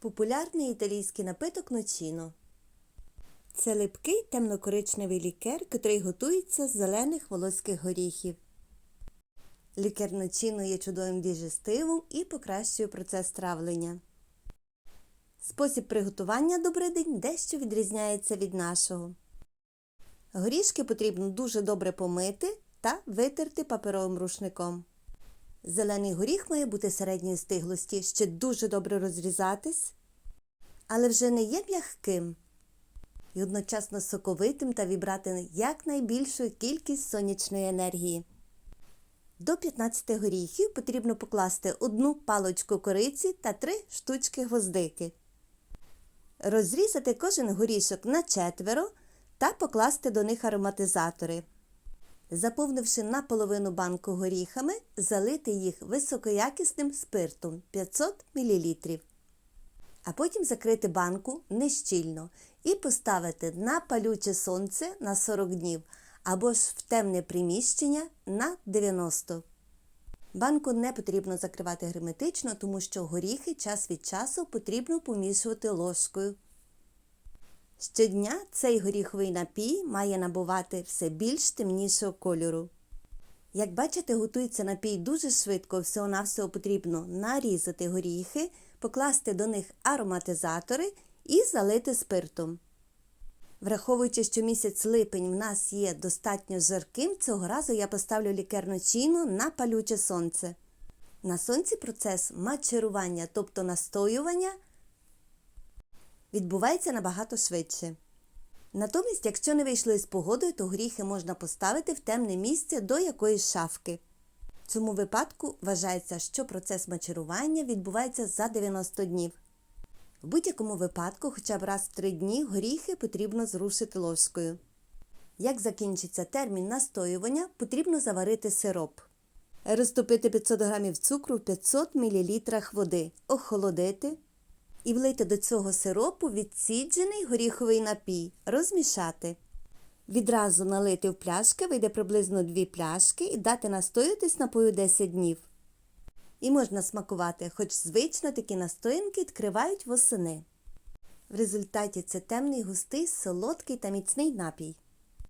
Популярний італійський напиток ночіно. Це липкий темно-коричневий лікер, який готується з зелених волоських горіхів. Лікер ночіно є чудовим діжестивом і покращує процес травлення. Спосіб приготування добридень дещо відрізняється від нашого. Горішки потрібно дуже добре помити та витерти паперовим рушником. Зелений горіх має бути середньої стиглості, ще дуже добре розрізатись, але вже не є м'ягким і одночасно соковитим та вібрати якнайбільшу кількість сонячної енергії. До 15 горіхів потрібно покласти одну палочку кориці та три штучки гвоздики. Розрізати кожен горішок на четверо та покласти до них ароматизатори. Заповнивши наполовину банку горіхами, залити їх високоякісним спиртом 500 мл. А потім закрити банку нещільно і поставити на палюче сонце на 40 днів або ж в темне приміщення на 90. Банку не потрібно закривати герметично, тому що горіхи час від часу потрібно помішувати ложкою. Щодня цей горіховий напій має набувати все більш темнішого кольору. Як бачите, готується напій дуже швидко, всього-навсього потрібно нарізати горіхи, покласти до них ароматизатори і залити спиртом. Враховуючи, що місяць липень в нас є достатньо жарким, цього разу я поставлю лікерну чіну на палюче сонце. На сонці процес мачерування, тобто настоювання, відбувається набагато швидше. Натомість, якщо не вийшли з погодою, то горіхи можна поставити в темне місце до якоїсь шафки. В цьому випадку вважається, що процес мачерування відбувається за 90 днів. В будь-якому випадку, хоча б раз в 3 дні горіхи потрібно зрушити ложкою. Як закінчиться термін настоювання, потрібно заварити сироп. Розтопити 500 г цукру в 500 мл води, охолодити і влити до цього сиропу відсіджений горіховий напій, розмішати. Відразу налити в пляшки, вийде приблизно 2 пляшки і дати настоятись напою 10 днів. І можна смакувати, хоч звично такі настоянки відкривають восени. В результаті це темний, густий, солодкий та міцний напій.